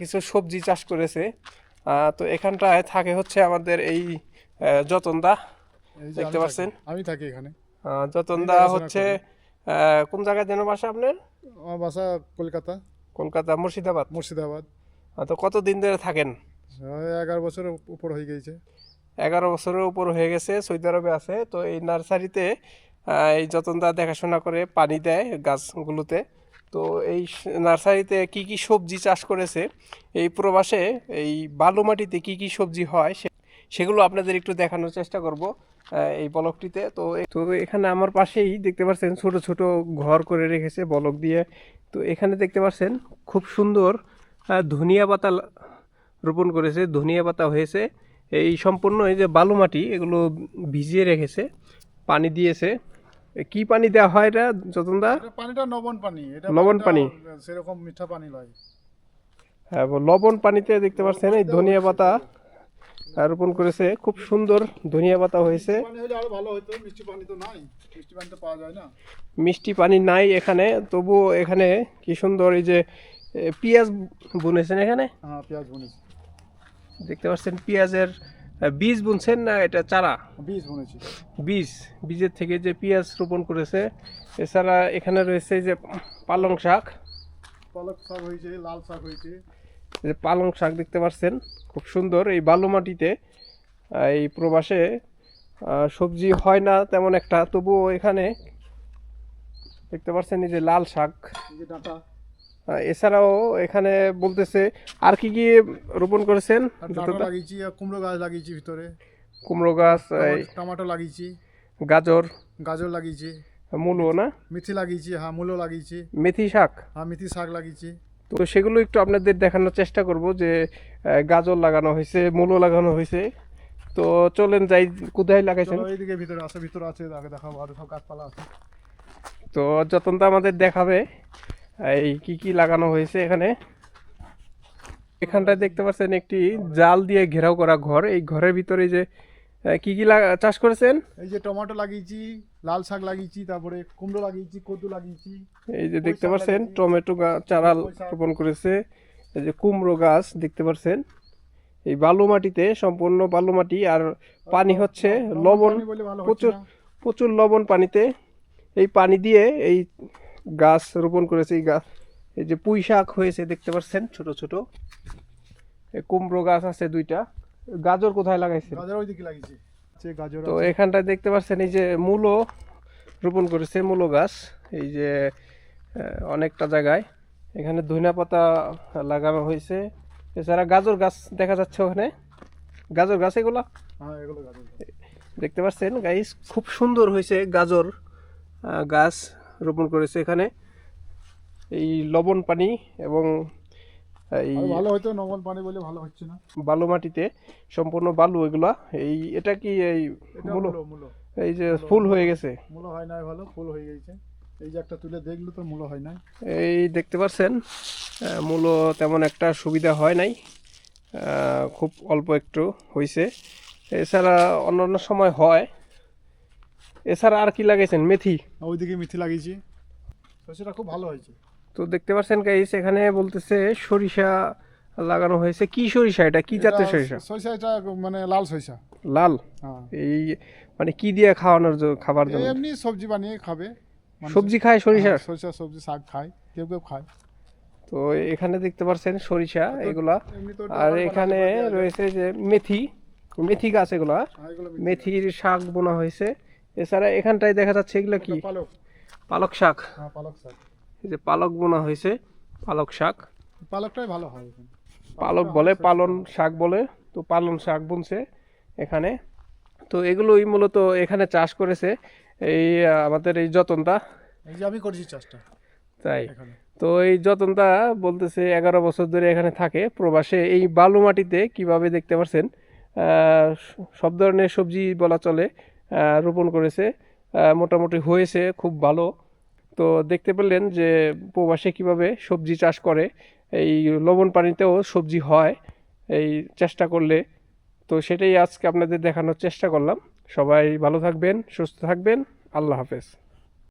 কিছু সবজি চাষ করেছে। তো এখানটায় থাকে হচ্ছে আমাদের এই যতনদা। দেখতে পাচ্ছেন? আমি থাকি এখানে। যতনদা হচ্ছে কোন জায়গায় যেন বাসা আপনার? আমার বাসা কলকাতা। কলকাতা মুর্শিদাবাদ? মুর্শিদাবাদ। তো কতদিন ধরে থাকেন? এগারো বছরের উপর হয়ে গেছে এগারো বছরের উপর হয়ে গেছে সৌদি আরবে আছে। তো এই নার্সারিতে এই যতনদা দেখাশোনা করে পানি দেয় গাছগুলোতে। তো এই নার্সারিতে কি কি সবজি চাষ করেছে? এই প্রবাসে এই বালু মাটিতে কি কি সবজি হয় সেগুলো আপনাদের একটু দেখানোর চেষ্টা করব এই বলকটিতে। তো তো এখানে আমার পাশেই দেখতে পাচ্ছেন ছোট ছোট ঘর করে রেখেছে বলক দিয়ে। তো এখানে দেখতে পাচ্ছেন খুব সুন্দর ধনিয়া পাতা রোপণ করেছে, ধনিয়া পাতা হয়েছে। এই সম্পূর্ণ এই যে বালু মাটি এগুলো ভিজিয়ে রেখেছে, পানি দিয়েছে। কি পানি দেওয়া হয় এটা যতনদা পানিটা লবণ পানি এটা লবণ পানি? সেরকম মিঠা পানি লয়। হ্যাঁ, লবণ পানিতে দেখতে পাচ্ছেন এই ধনিয়া পাতা রোপণ করেছে। খুব সুন্দর ধনিয়া পাতা হয়েছে। পানি হলে আরও ভালো হতো মিষ্টি পানি তো নাই মিষ্টি পানি তো পাওয়া যায় না। মিষ্টি পানি নাই এখানে তবুও এখানে কি সুন্দর এই যে পেঁয়াজ বুনেছেন এখানে? হ্যাঁ দেখতে পাচ্ছেন পেঁয়াজের বীজ বুনছেন না এটা চারা? বীজ বুনেছি। বীজ বীজের থেকে যে পেঁয়াজ রোপণ করেছে এছাড়া এখানে রয়েছে যে পালং শাক। পালক শাক হয়েছে লাল শাক হয়েছে। যে পালং শাক দেখতে পাচ্ছেন খুব সুন্দর। এই বালু মাটিতে এই প্রবাসে সবজি হয় না তেমন একটা তবুও এখানে দেখতে পাচ্ছেন এই যে লাল শাক। ডাঁটা। এছাড়াও এখানে বলতেছে আর কি কি রোপণ করেছেন? লাগিয়েছি কুমড়ো গাছ লাগিয়েছি ভিতরে। কুমড়ো গাছ টমাটো- লাগিয়েছি। গাজর। গাজর লাগিয়েছি। মূলো না? মেথি লাগিয়েছি হ্যাঁ মূলো লাগিয়েছি। মেথি শাক? হ্যাঁ মেথি শাক লাগিয়েছি। তো সেগুলো একটু আপনাদের দেখানোর চেষ্টা করব যে গাজর লাগানো হয়েছে মূলো লাগানো হয়েছে। তো চলেন যাই কোথায় লাগাইছেন? এইদিকে ভিতরে আছে ভিতরে আছে আগে দেখাবো আর সব গাছপালা আছে। তো যতন তো আমাদের দেখাবে এই কি কি লাগানো হয়েছে এখানে? এখানটায় দেখতে পাচ্ছেন একটি জাল দিয়ে ঘেরাও করা ঘর। এই ঘরের ভিতরে যে কি কি চাষ করেছেন? এই যে টমেটো লাগিয়েছি লাল শাক লাগিয়েছি তারপরে কুমড়ো লাগিয়েছি কদু লাগিয়েছি। এই যে দেখতে পাচ্ছেন টমেটো গাছ চারা রোপণ করেছে। এই যে কুমড়ো গাছ দেখতে পাচ্ছেন। এই বালু মাটিতে সম্পূর্ণ বালু মাটি আর পানি হচ্ছে লবণ প্রচুর প্রচুর লবণ পানিতে। এই পানি দিয়ে এই গাছ রোপণ করেছে এই গাছ এই যে পুঁই শাক হয়েছে দেখতে পাচ্ছেন ছোট ছোট। কুমড়ো গাছ আছে দুইটা। গাজর কোথায় লাগাইছে গাজর ওইদিকে লাগিয়েছি। তো। এখানটায় দেখতে পাচ্ছেন এই যে মূলো রোপণ করেছে মূলো গাছ। এই যে অনেকটা জায়গায়। এখানে ধনিয়া পাতা লাগানো হয়েছে। এছাড়া গাজর গাছ দেখা যাচ্ছে ওখানে। গাজর গাছ এগুলা? হ্যাঁ দেখতে পাচ্ছেন গাইস খুব সুন্দর হয়েছে গাজর আহ, গাছ। রোপণ করেছে এখানে। এই লবণ পানি এবং এই ভালো হয়তো নবল পানি বলে ভালো হচ্ছে না। বালু মাটিতে সম্পূর্ণ বালু এগুলা। এই এটা কি এই মূলো? এই যে ফুল হয়ে গেছে। মূলো হয় নাই ভালো ফুল হয়ে গেছে। এই যে একটা তুলে দেখল তো মূলো হয় নাই। এই দেখতে পাচ্ছেন মূলো তেমন একটা সুবিধা হয় নাই। খুব অল্প একটু হয়েছে এছাড়া অন্যান্য সময় হয়। এছাড়া আর কি লাগাইছেন? মেথি? ওইদিকে মেথি লাগিয়েছি। তো সেটা খুব ভালো হয়েছে। তো দেখতে পাচ্ছেন গাইস এখানে বলতেছে সরিষা লাগানো হয়েছে। কি সরিষা এটা? কি জাতের সরিষা? সরিষা এটা মানে লাল সরিষা। লাল? হ্যাঁ। এই মানে কি দিয়ে খাওয়ানোর জন্য খাবার জন্য? এমনি সবজি বানিয়ে খাবে। সবজি খায় সরিষা? হ্যাঁ, সরিষা সবজি শাক খায় কেউ কেউ খায়। তো এখানে দেখতে পাচ্ছেন সরিষা এগুলা। আর এখানে রয়েছে যে মেথি। মেথি গাছ এগুলা। হ্যাঁ, মেথির শাক বোনা হয়েছে। এছাড়া এখানটায় দেখা যাচ্ছে এগুলো কি? পালক। পালক শাক। হ্যাঁ পালক শাক। এই যে পালক বোনা হয়েছে পালক শাক। পালকটাই ভালো হয় পালক বলে পালন শাক বলে তো পালন শাক বুনছে এখানে। তো এগুলোই মূলত এখানে চাষ করেছে এই আমাদের এই যতনটা এই যে আমি করেছি চাষটা। তাই। তো এই যতনটা বলতেছে এগারো বছর ধরে এখানে থাকে প্রবাসে। এই বালু মাটিতে কীভাবে দেখতে পাচ্ছেন সব ধরনের সবজি বলা চলে। রোপণ করেছে। মোটামুটি হয়েছে, খুব ভালো। তো দেখতে পেলেন যে প্রবাসে কীভাবে সবজি চাষ করে। এই লবণ পানিতেও সবজি হয়, এই চেষ্টা করলে। তো সেটাই আজকে আপনাদের দেখানোর চেষ্টা করলাম। সবাই ভালো থাকবেন, সুস্থ থাকবেন। আল্লাহ হাফেজ।